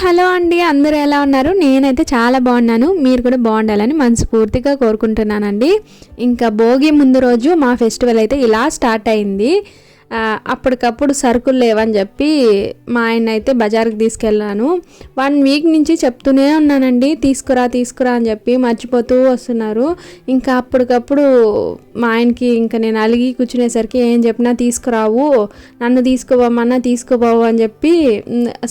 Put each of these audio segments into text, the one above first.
Hello అండి అందరూ ఎలా ఉన్నారు? నేనైతే చాలా బాగున్నాను. మీరు కూడా బాగుండాలని మనస్ఫూర్తిగా కోరుకుంటున్నానండి. ఇంకా భోగి ముందు రోజు మా ఫెస్టివల్ అయితే ఇలా స్టార్ట్ అయింది. అప్పటికప్పుడు సరుకులు లేవని చెప్పి మా ఆయన అయితే బజార్కి తీసుకెళ్ళాను. వన్ వీక్ నుంచి చెప్తూనే ఉన్నానండి తీసుకురా తీసుకురా అని చెప్పి మర్చిపోతూ వస్తున్నారు. ఇంకా అప్పటికప్పుడు మా ఆయనకి ఇంకా నేను అలిగి కూర్చునేసరికి ఏం చెప్పినా తీసుకురావు నన్ను తీసుకోబోమన్నా తీసుకుపోవు అని చెప్పి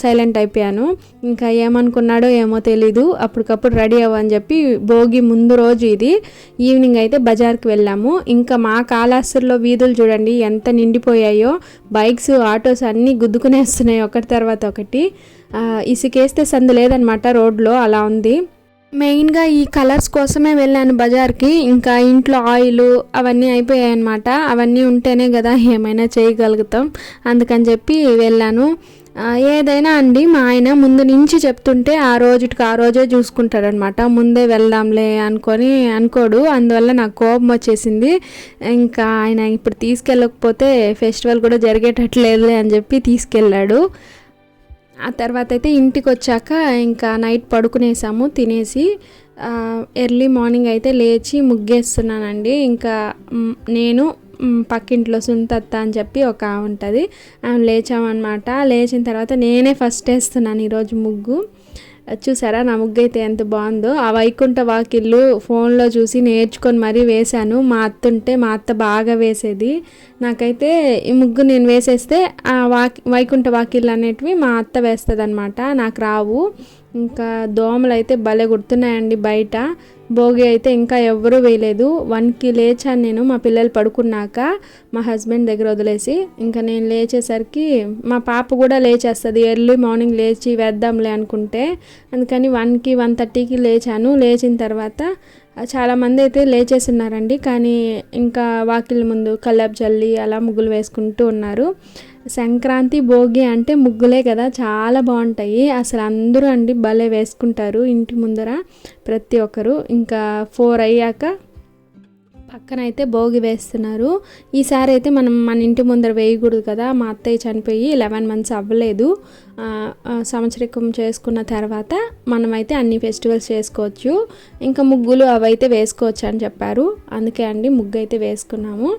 సైలెంట్ అయిపోయాను. ఇంకా ఏమనుకున్నాడో ఏమో తెలీదు అప్పటికప్పుడు రెడీ అవ్వని చెప్పి భోగి ముందు రోజు ఇది. ఈవినింగ్ అయితే బజార్కి వెళ్ళాము. ఇంకా మా కాళాస్త్రిలో వీధులు చూడండి ఎంత నిండిపోయాయి. బైక్స్ ఆటోస్ అన్నీ గుద్దుకునేస్తున్నాయి ఒకటి తర్వాత ఒకటి. ఇసుకేస్తే సందు లేదనమాట రోడ్లో అలా ఉంది. మెయిన్గా ఈ కలర్స్ కోసమే వెళ్ళాను బజార్కి. ఇంకా ఇంట్లో ఆయిల్ అవన్నీ అయిపోయాయి అనమాట అవన్నీ ఉంటేనే కదా ఏమైనా చేయగలుగుతాం. అందుకని చెప్పి వెళ్ళాను. ఏదైనా అండి మా ఆయన ముందు నుంచి చెప్తుంటే ఆ రోజుకి ఆ రోజే చూసుకుంటాడనమాట. ముందే వెళ్దాంలే అనుకొని అనుకోడు అందువల్ల నాకు కోపం వచ్చేసింది. ఇంకా ఆయన ఇప్పుడు తీసుకెళ్ళకపోతే ఫెస్టివల్ కూడా జరిగేటట్లేదులే అని చెప్పి తీసుకెళ్ళాడు. ఆ తర్వాత అయితే ఇంటికి వచ్చాక ఇంకా నైట్ పడుకునేసాము తినేసి ఎర్లీ మార్నింగ్ అయితే లేచి ముగ్గేస్తున్నానండి. ఇంకా నేను పక్కింట్లో సుంతత్త అని చెప్పి ఒక ఉంటుంది. ఆమె లేచామన్నమాట. లేచిన తర్వాత నేనే ఫస్ట్ వేస్తున్నాను ఈరోజు ముగ్గు. చూసారా నా ముగ్గు అయితే ఎంత బాగుందో. ఆ వైకుంఠ వాకిళ్ళు ఫోన్లో చూసి నేర్చుకొని మరీ వేశాను. మా అత్త ఉంటే మా అత్త బాగా వేసేది. నాకైతే ఈ ముగ్గు నేను వేసేస్తే ఆ వాకి వైకుంఠ వాకిళ్ళు అనేటివి మా అత్త వేస్తుంది నాకు రావు. ఇంకా దోమలు అయితే భలే గుర్తున్నాయండి బయట. భోగి అయితే ఇంకా ఎవరూ వేయలేదు. వన్కి లేచాను నేను మా పిల్లలు పడుకున్నాక మా హస్బెండ్ దగ్గర వదిలేసి. ఇంకా నేను లేచేసరికి మా పాప కూడా లేచేస్తుంది. ఎర్లీ మార్నింగ్ లేచి వేద్దాంలే అనుకుంటే. అందుకని వన్కి వన్ థర్టీకి లేచాను. లేచిన తర్వాత చాలామంది అయితే లేచేస్తున్నారండి. కానీ ఇంకా వాకిల్ ముందు కల్లాపు చల్లి అలా ముగ్గులు వేసుకుంటూ ఉన్నారు. సంక్రాంతి భోగి అంటే ముగ్గులే కదా. చాలా బాగుంటాయి. అసలు అందరూ అండి భలే వేసుకుంటారు ఇంటి ముందర ప్రతి ఒక్కరు. ఇంకా ఫోర్ అయ్యాక పక్కనైతే భోగి వేస్తున్నారు. ఈసారి అయితే మనం మన ఇంటి ముందర వేయకూడదు కదా. మా అత్తయ్య చనిపోయి లెవెన్ మంత్స్ అవ్వలేదు. సంవత్సరం సంవత్సరికం చేసుకున్న తర్వాత మనమైతే అన్ని ఫెస్టివల్స్ చేసుకోవచ్చు. ఇంకా ముగ్గులు అవైతే వేసుకోవచ్చు అని చెప్పారు. అందుకే అండి ముగ్గు అయితే వేసుకున్నాము.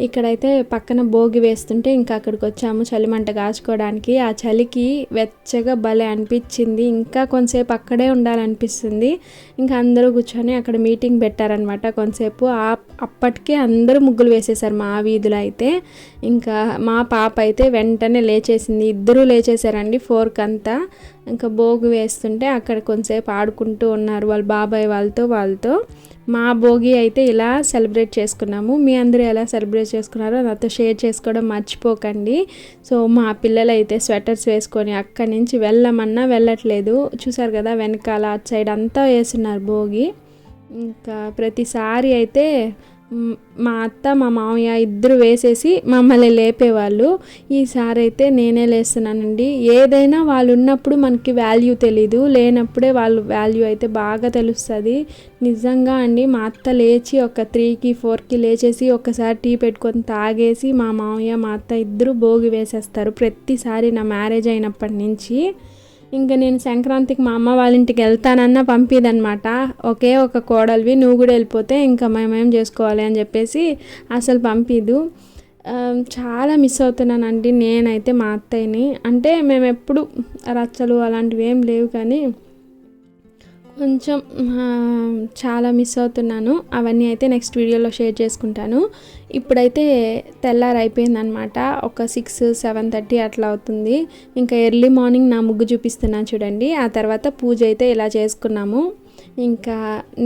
ఇక్కడైతే పక్కన భోగి వేస్తుంటే ఇంకా అక్కడికి వచ్చాము చలిమంట కాచుకోవడానికి. ఆ చలికి వెచ్చగా భలే అనిపించింది. ఇంకా కొంతసేపు అక్కడే ఉండాలనిపిస్తుంది. ఇంకా అందరూ కూర్చొని అక్కడ మీటింగ్ పెట్టారనమాట కొంతసేపు. ఆ అప్పటికే అందరూ ముగ్గులు వేసేసారు మా వీధిలో అయితే. ఇంకా మా పాప అయితే వెంటనే లేచేసింది. ఇద్దరూ లేచేసారండి ఫోర్క్ అంతా. ఇంకా భోగి వేస్తుంటే అక్కడ కొంతసేపు ఆడుకుంటూ ఉన్నారు వాళ్ళ బాబాయ్ వాళ్ళతో వాళ్ళతో. మా భోగి అయితే ఇలా సెలబ్రేట్ చేసుకున్నాము. మీ అందరూ ఎలా సెలబ్రేట్ చేసుకున్నారో నాతో షేర్ చేసుకోవడం మర్చిపోకండి. సో మా పిల్లలు అయితే స్వెటర్స్ వేసుకొని అక్కడి నుంచి వెళ్ళమన్నా వెళ్ళట్లేదు. చూసారు కదా వెనకాల అటు సైడ్ అంతా వేస్తున్నారు భోగి. ఇంకా ప్రతిసారి అయితే మా అత్త మా మామయ్య ఇద్దరు వేసేసి మమ్మల్ని లేపేవాళ్ళు. ఈసారి అయితే నేనే లేస్తున్నానండి. ఏదైనా వాళ్ళు ఉన్నప్పుడు మనకి వాల్యూ తెలీదు. లేనప్పుడే వాళ్ళు వాల్యూ అయితే బాగా తెలుస్తుంది. నిజంగా అండి మా అత్త లేచి ఒక త్రీకి ఫోర్కి లేచేసి ఒకసారి టీ పెట్టుకొని తాగేసి మా మామయ్య మా అత్త ఇద్దరు భోగి వేసేస్తారు ప్రతిసారి నా మ్యారేజ్ అయినప్పటి నుంచి. ఇంకా నేను సంక్రాంతికి మా అమ్మ వాళ్ళ ఇంటికి వెళ్తానన్నా పంపిదనమాట ఒకే ఒక కోడలివి నువ్వు కూడా వెళ్ళిపోతే ఇంకా మేమేం చేసుకోవాలి అని చెప్పేసి అసలు పంపిదు. చాలా మిస్ అవుతున్నానండి నేనైతే మా అత్తయ్యని. అంటే మేము ఎప్పుడు రచ్చలు అలాంటివి ఏం లేవు కానీ కొంచెం చాలా మిస్ అవుతున్నాను. అవన్నీ అయితే నెక్స్ట్ వీడియోలో షేర్ చేసుకుంటాను. ఇప్పుడైతే తెల్లారి అయిపోయిందనమాట ఒక సిక్స్ సెవెన్ థర్టీ అట్లా అవుతుంది. ఇంకా ఎర్లీ మార్నింగ్ నా ముగ్గు చూపిస్తున్నాను చూడండి. ఆ తర్వాత పూజ అయితే ఇలా చేసుకున్నాము. ఇంకా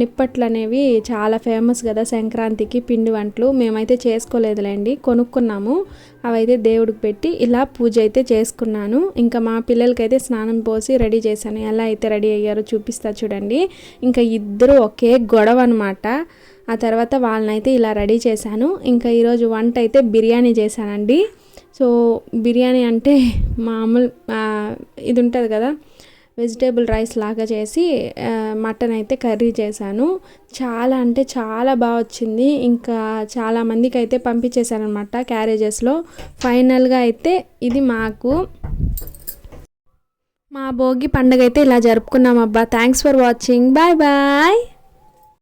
నిప్పట్లు అనేవి చాలా ఫేమస్ కదా సంక్రాంతికి పిండి వంటలు. మేమైతే చేసుకోలేదులేండి కొనుక్కున్నాము. అవైతే దేవుడికి పెట్టి ఇలా పూజ అయితే చేసుకున్నాను. ఇంకా మా పిల్లలకైతే స్నానం పోసి రెడీ చేశాను. ఎలా అయితే రెడీ అయ్యారో చూపిస్తా చూడండి. ఇంకా ఇద్దరు ఒకే గొడవ అనమాట ఆ తర్వాత వాళ్ళనైతే ఇలా రెడీ చేశాను. ఇంకా ఈరోజు వంట అయితే బిర్యానీ చేశానండి. సో బిర్యానీ అంటే మామూలు ఇది ఉంటుంది కదా వెజిటేబుల్ రైస్ లాగా చేసి మటన్ అయితే కర్రీ చేశాను. చాలా అంటే చాలా బాగా వచ్చింది. ఇంకా చాలా మందికి అయితే పంపించేశారనమాట క్యారేజెస్లో. ఫైనల్గా అయితే ఇది మాకు. మా భోగి పండుగ అయితే ఇలా జరుపుకున్నాం అబ్బా. Thanks for watching bye bye